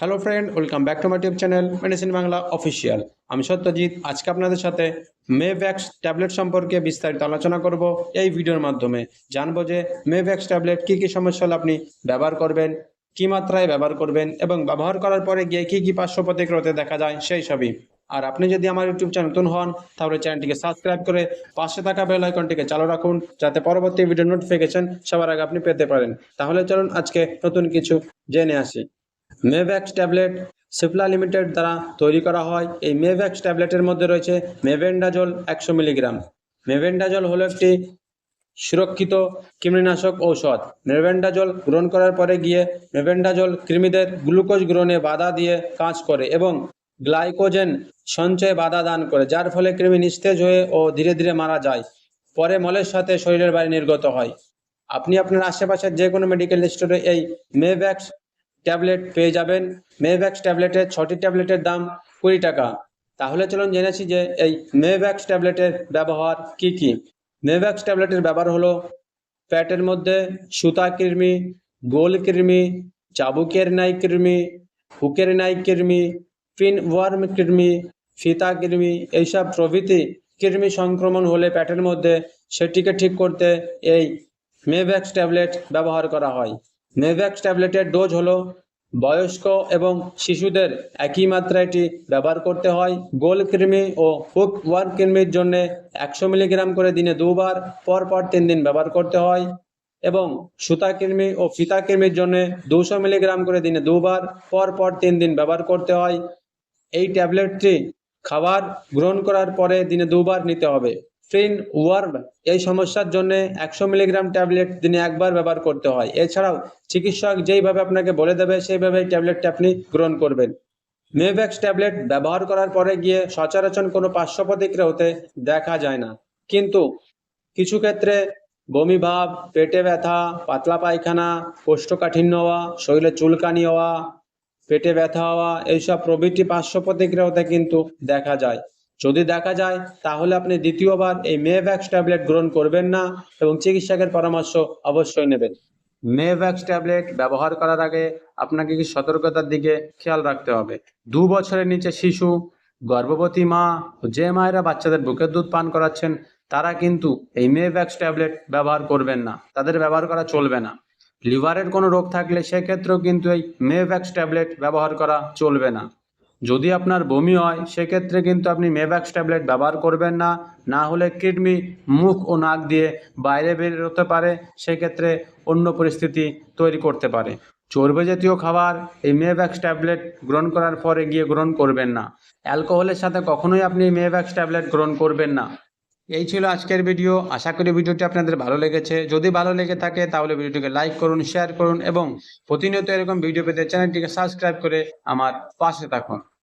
Hello friend welcome back to my tube channel medicine Bangla official আমি সত্যজিৎ, আজকে আপনাদের সাথে মেভ্যাক্স ট্যাবলেট সম্পর্কে বিস্তারিত আলোচনা করব এই ভিডিওর মাধ্যমে। জানব যে মেভ্যাক্স ট্যাবলেট কী কী সমস্যা হলে আপনি ব্যবহার করবেন, কী মাত্রায় ব্যবহার করবেন এবং ব্যবহার করার পরে গিয়ে কী কী পার্শ্ব প্রতিক্রিয়াতে দেখা যায় সেই সবই। আর আপনি যদি আমার ইউটিউব চ্যানেল নতুন হন, তাহলে চ্যানেলটিকে সাবস্ক্রাইব করে পাশে থাকা বেল আইকনটিকে চালু রাখুন, যাতে পরবর্তী ভিডিও নোটিফিকেশন সবার আগে আপনি পেতে পারেন। তাহলে চলুন আজকে নতুন কিছু জেনে আসি। মেভ্যাক্স ট্যাবলেট সিপলা লিমিটেড দ্বারা তৈরি করা হয়। এই মেভ্যাক্স ট্যাবলেটের মধ্যে রয়েছে মেভেন্ডাজল একশো মিলিগ্রাম। মেভেন্ডাজল হলো একটি সুরক্ষিত কৃমিনাশক ঔষধ। মেভেন্ডাজল গ্রহণ করার পরে গিয়ে মেভেন্ডাজল কৃমিদের গ্লুকোজ গ্রহণে বাধা দিয়ে কাজ করে এবং গ্লাইকোজেন সঞ্চয়ে বাধা দান করে, যার ফলে কৃমি নিস্তেজ হয়ে ও ধীরে ধীরে মারা যায়। পরে মলের সাথে শরীরের বাইরে নির্গত হয়। আপনি আপনার আশেপাশের যে কোনো মেডিকেল স্টোরে এই মেভ্যাক্স ট্যাবলেট পেয়ে যাবেন। মেভ্যাক্স ট্যাবলেটের ছটি ট্যাবলেটের দাম কুড়ি টাকা। তাহলে চলুন জেনেছি যে এই মেভ্যাক্স ট্যাবলেটের ব্যবহার কি কি? মেভ্যাক্স ট্যাবলেটের ব্যবহার হলো প্যাটের মধ্যে সুতা কৃমি, গোল কৃমি, চাবুকের নাই কৃমি, হুকের নাই কৃমি পিন ওয়ার্ম কৃমি, ফিতা কৃমি এইসব প্রভৃতি কৃমি সংক্রমণ হলে প্যাটের মধ্যে সেটিকে ঠিক করতে এই মেভ্যাক্স ট্যাবলেট ব্যবহার করা হয়। মেভ্যাক্স ট্যাবলেটের ডোজ হলো বয়স্ক এবং শিশুদের একই মাত্রায় এটি ব্যবহার করতে হয়। গোল কৃমি ও হুক ওয়ার্ম কৃমির জন্য একশো মিলিগ্রাম করে দিনে দুবার পর পর তিন দিন ব্যবহার করতে হয় এবং সুতা কৃমি ও ফিতা কৃমির জন্য দুশো মিলিগ্রাম করে দিনে দুবার পর পর তিন দিন ব্যবহার করতে হয়। এই ট্যাবলেটটি খাবার গ্রহণ করার পরে দিনে দুবার নিতে হবে। ফ্রিন ওয়ার্ম এই সমস্যার জন্য একশো মিলিগ্রাম ট্যাবলেট দিনে একবার ব্যবহার করতে হয়। এছাড়াও চিকিৎসক যেইভাবে আপনাকে বলে দেবে সেইভাবে ট্যাবলেটটি আপনি গ্রহণ করবেন। মেভ্যাক্স ট্যাবলেট ব্যবহার করার পরে গিয়ে সচরাচর কোনো পার্শ্ব প্রতিক্রিয়া হতে দেখা যায় না। কিন্তু কিছু ক্ষেত্রে বমি ভাব, পেটে ব্যথা, পাতলা পায়খানা, কোষ্ঠকাঠিন্য হওয়া, শরীরে চুলকানি হওয়া, পেটে ব্যথা হওয়া, এইসব প্রভৃতি পার্শ্ব প্রতিক্রিয়া হতে কিন্তু দেখা যায়। যদি দেখা যায়, তাহলে আপনি দ্বিতীয়বার এই মেভ্যাক্স ট্যাবলেট গ্রহণ করবেন না এবং চিকিৎসকের পরামর্শ অবশ্যই নেবেন। মেভ্যাক্স ট্যাবলেট ব্যবহার করার আগে আপনাকে কি সতর্কতার দিকে খেয়াল রাখতে হবে। দু বছরের নিচে শিশু, গর্ভবতী মা যে মায়েরা বাচ্চাদের বুকের দুধ পান করাচ্ছেন, তারা কিন্তু এই মেভ্যাক্স ট্যাবলেট ব্যবহার করবেন না। তাদের ব্যবহার করা চলবে না। লিভারের কোনো রোগ থাকলে সেক্ষেত্রেও কিন্তু এই মেভ্যাক্স ট্যাবলেট ব্যবহার করা চলবে না। যদি আপনার বমি হয়, সেক্ষেত্রে কিন্তু আপনি মেব্যাক্স ট্যাবলেট ব্যবহার করবেন না। না হলে কিডনি, মুখ ও নাক দিয়ে বাইরে বেরোতে পারে, সেক্ষেত্রে অন্য পরিস্থিতি তৈরি করতে পারে। চর্বে জাতীয় খাবার এই মেব্যাক্স ট্যাবলেট গ্রহণ করার পরে গিয়ে গ্রহণ করবেন না। অ্যালকোহলের সাথে কখনোই আপনি মেব্যাক্স ট্যাবলেট গ্রহণ করবেন না। এই ছিল আজকের ভিডিও। আশা করি ভিডিওটি আপনাদের ভালো লেগেছে। যদি ভালো লেগে থাকে, তাহলে ভিডিওটিকে লাইক করুন, শেয়ার করুন এবং প্রতিনিয়ত এরকম ভিডিও পেতে চ্যানেলটিকে সাবস্ক্রাইব করে আমার পাশে থাকুন।